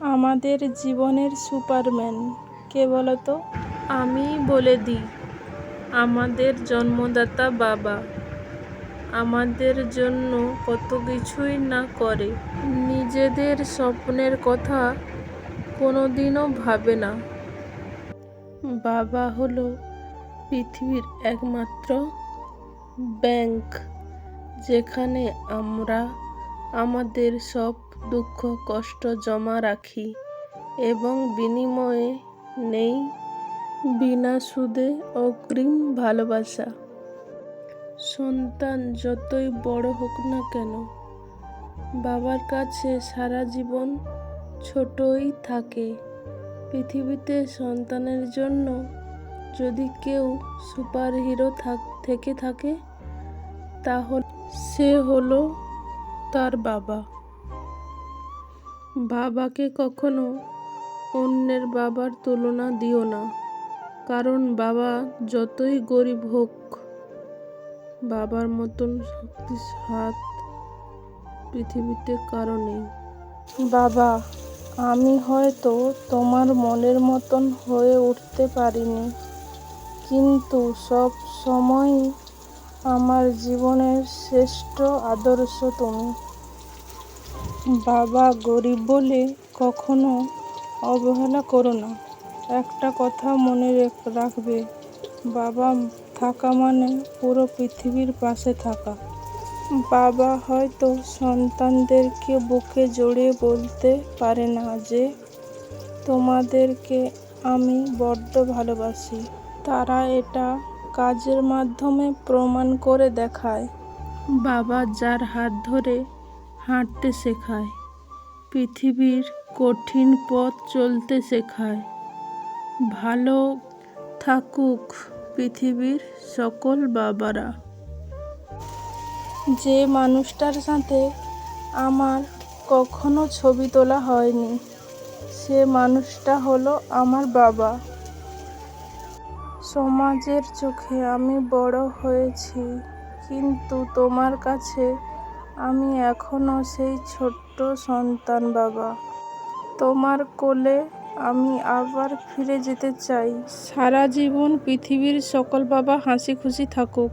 আমাদের জীবনের সুপারম্যান কে বলতো আমি বলে দিই আমাদের জন্মদাতা বাবা। আমাদের জন্য কত কিছুই না করে। নিজেদের স্বপ্নের কথা কোনোদিনও ভাবে না। বাবা হলো পৃথিবীর একমাত্র ব্যাংক যেখানে আমরা আমাদের সব দুঃখ, কষ্ট জমা রাখি এবং বিনিময়ে নেই বিনা সুদে অগ্রিম ভালোবাসা। সন্তান যতই বড় হোক না কেন, বাবার কাছে সারা জীবন ছোটই থাকে। পৃথিবীতে সন্তানের জন্য যদি কেউ সুপার হিরো থাক থেকে থাকে, তাহলে সে হলো তার বাবা। বাবাকে কখনো অন্যের বাবার তুলনা দিও না। কারণ বাবা যতই গরিব হোক, বাবার মতন শক্তি হাত পৃথিবীতে কারও নেই। বাবা, আমি হয়তো তোমার মনের মতন হয়ে উঠতে পারিনি, কিন্তু সব সময়ই আমার জীবনের শ্রেষ্ঠ আদর্শ তুমি। বাবা গরিব বলে কখনো অবহেলা করো না। একটা কথা মনে রাখবে, বাবা থাকা মানে পুরো পৃথিবীর পাশে থাকা। বাবা হয়তো সন্তানদেরকে বুকে জড়িয়ে বলতে পারে না যে, তোমাদেরকে আমি বড্ড ভালোবাসি। তারা এটা কাজের মাধ্যমে প্রমাণ করে দেখায়। বাবা যার হাত ধরে হাঁটতে শেখায়। পৃথিবীর কঠিন পথ চলতে শেখায়। ভালো থাকুক পৃথিবীর সকল বাবারা। যে মানুষটার সাথে আমার কখনো ছবি তোলা হয়নি, সে মানুষটা হলো আমার বাবা। সমাজের চোখে আমি বড় হয়েছি, কিন্তু তোমার কাছে আমি এখনও সেই ছোট্ট সন্তান, বাবা। তোমার কোলে আমি আবার ফিরে যেতে চাই। সারা জীবন পৃথিবীর সকল বাবা হাসি খুশি থাকুক।